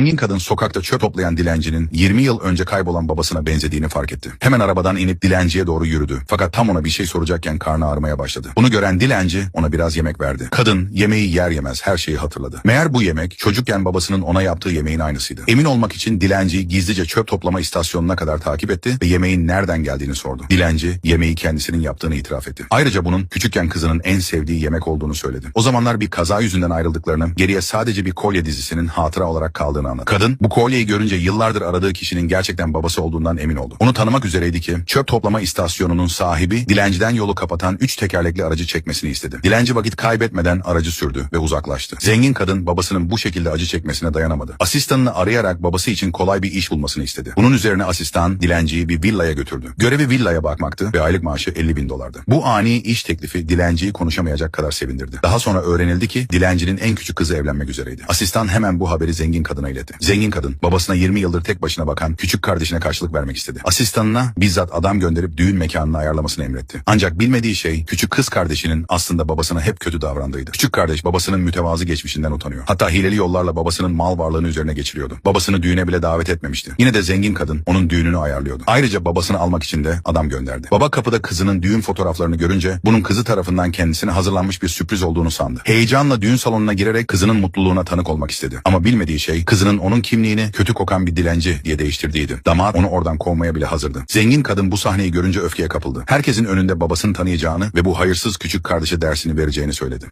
Zengin kadın sokakta çöp toplayan dilencinin 20 yıl önce kaybolan babasına benzediğini fark etti. Hemen arabadan inip dilenciye doğru yürüdü. Fakat tam ona bir şey soracakken karnı ağrımaya başladı. Bunu gören dilenci ona biraz yemek verdi. Kadın yemeği yer yemez her şeyi hatırladı. Meğer bu yemek çocukken babasının ona yaptığı yemeğin aynısıydı. Emin olmak için dilenciyi gizlice çöp toplama istasyonuna kadar takip etti ve yemeğin nereden geldiğini sordu. Dilenci yemeği kendisinin yaptığını itiraf etti. Ayrıca bunun küçükken kızının en sevdiği yemek olduğunu söyledi. O zamanlar bir kaza yüzünden ayrıldıklarını, geriye sadece bir kolye dizisinin hatıra olarak kaldığını anladı. Kadın bu kolyeyi görünce yıllardır aradığı kişinin gerçekten babası olduğundan emin oldu. Onu tanımak üzereydi ki çöp toplama istasyonunun sahibi dilenciden yolu kapatan üç tekerlekli aracı çekmesini istedi. Dilenci vakit kaybetmeden aracı sürdü ve uzaklaştı. Zengin kadın babasının bu şekilde acı çekmesine dayanamadı. Asistanını arayarak babası için kolay bir iş bulmasını istedi. Bunun üzerine asistan dilenciyi bir villaya götürdü. Görevi villaya bakmaktı ve aylık maaşı 50 bin dolardı. Bu ani iş teklifi dilenciyi konuşamayacak kadar sevindirdi. Daha sonra öğrenildi ki dilencinin en küçük kızı evlenmek üzereydi. Asistan hemen bu haberi zengin kadına iletti. Zengin kadın babasına 20 yıldır tek başına bakan küçük kardeşine karşılık vermek istedi. Asistanına bizzat adam gönderip düğün mekanını ayarlamasını emretti. Ancak bilmediği şey küçük kız kardeşinin aslında babasına hep kötü davrandığıydı. Küçük kardeş babasının mütevazı geçmişinden utanıyor. Hatta hileli yollarla babasının mal varlığını üzerine geçiriyordu. Babasını düğüne bile davet etmemişti. Yine de zengin kadın onun düğününü ayarlıyordu. Ayrıca babasını almak için de adam gönderdi. Baba kapıda kızının düğün fotoğraflarını görünce bunun kızı tarafından kendisine hazırlanmış bir sürpriz olduğunu sandı. Heyecanla düğün salonuna girerek kızının mutluluğuna tanık olmak istedi. Ama bilmediği şey kızının onun kimliğini kötü kokan bir dilenci diye değiştirdiğiydi. Damat onu oradan kovmaya bile hazırdı. Zengin kadın bu sahneyi görünce öfkeye kapıldı. Herkesin önünde babasını tanıyacağını ve bu hayırsız küçük kardeşe dersini vereceğini söyledi.